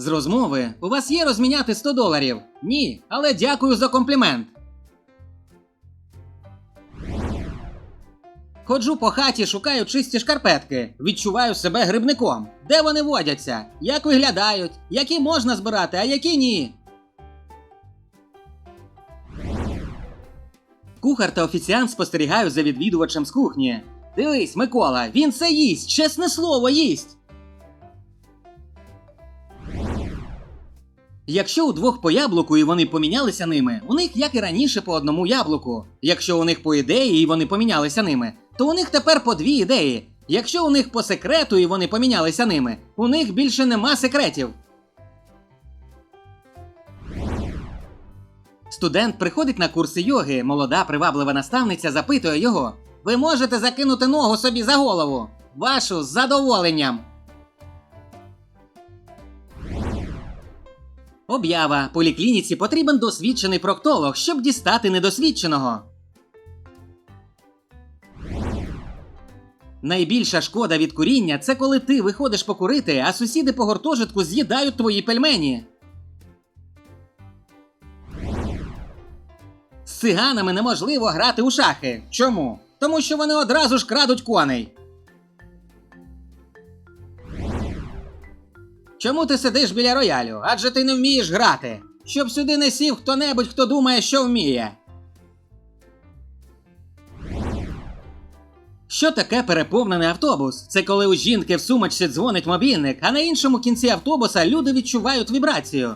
З розмови у вас є розміняти 100 доларів? Ні, але дякую за комплімент. Ходжу по хаті, шукаю чисті шкарпетки, відчуваю себе грибником. Де вони водяться? Як виглядають? Які можна збирати, а які ні? Кухар та офіціант спостерігають за відвідувачем з кухні. Дивись, Микола, він це їсть, чесне слово, їсть. Якщо у двох по яблуку і вони помінялися ними, у них як і раніше по одному яблуку. Якщо у них по ідеї і вони помінялися ними, то у них тепер по дві ідеї. Якщо у них по секрету і вони помінялися ними, у них більше нема секретів. Студент приходить на курси йоги, молода приваблива наставниця запитує його: Ви можете закинути ногу собі за голову? Вашу з задоволенням. Об'ява. Поліклініці потрібен досвідчений проктолог, щоб дістати недосвідченого. Найбільша шкода від куріння це коли ти виходиш покурити, а сусіди по гуртожитку з'їдають твої пельмені. З циганами неможливо грати у шахи. Чому? Тому що вони одразу ж крадуть коней. Чому ти сидиш біля роялю? Адже ти не вмієш грати. Щоб сюди не сів хто-небудь, хто думає, що вміє. Що таке переповнений автобус? Це коли у жінки в сумочці дзвонить мобільник, а на іншому кінці автобуса люди відчувають вібрацію.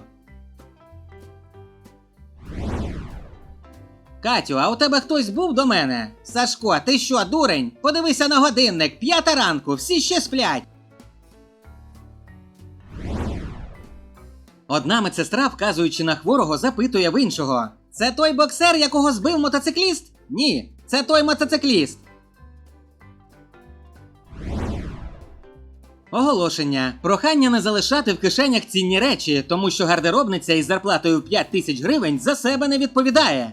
Катю, а у тебе хтось був до мене? Сашко, ти що, дурень? Подивися на годинник, п'ята ранку, всі ще сплять. Одна медсестра, вказуючи на хворого, запитує в іншого: Це той боксер, якого збив мотоцикліст? Ні, це той мотоцикліст. Оголошення. Прохання не залишати в кишенях цінні речі, тому що гардеробниця із зарплатою в 5 тисяч гривень за себе не відповідає.